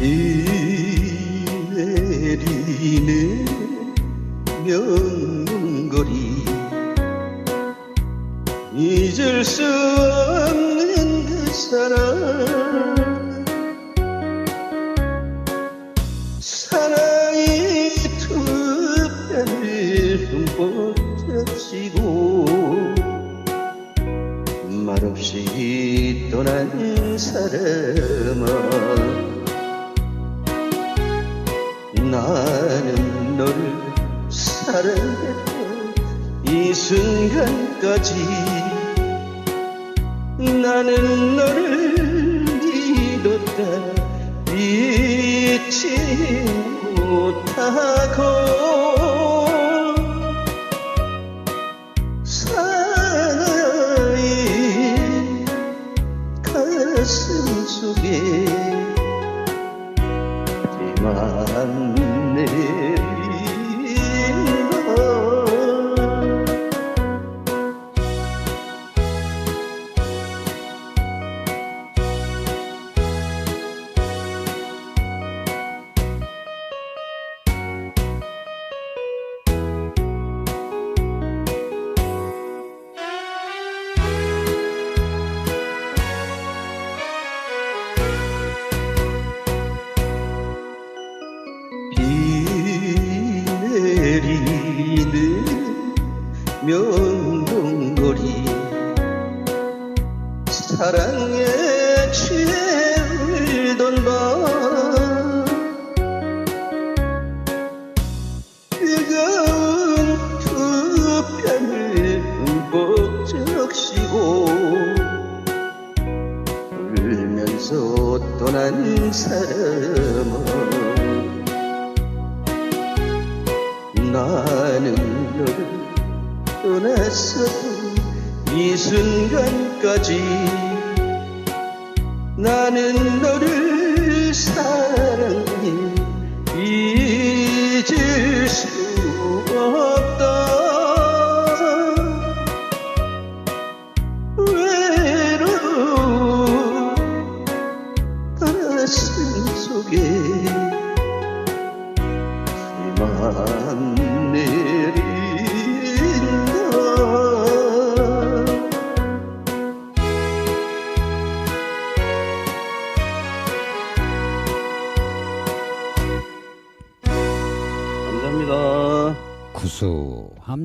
비 내리는 명문거리. 잊을 수 없는 그 사람 사랑이 두 뺨을 흠뻑 적시고 말없이 떠난 사람아 사랑했던 이 순간까지 나는 너를 믿었다. 잊지 못하고 사나이 가슴 속에 비만 내 명동거리 사랑에 취해 울던 밤 뜨거운 두 뺨을 흠뻑 적시고 울면서 떠난 사람아 나는 너를 떠났어도 이 순간까지 나는 너를 사랑해 잊을 수 없다. 외로운 가슴 속에 비만 구수함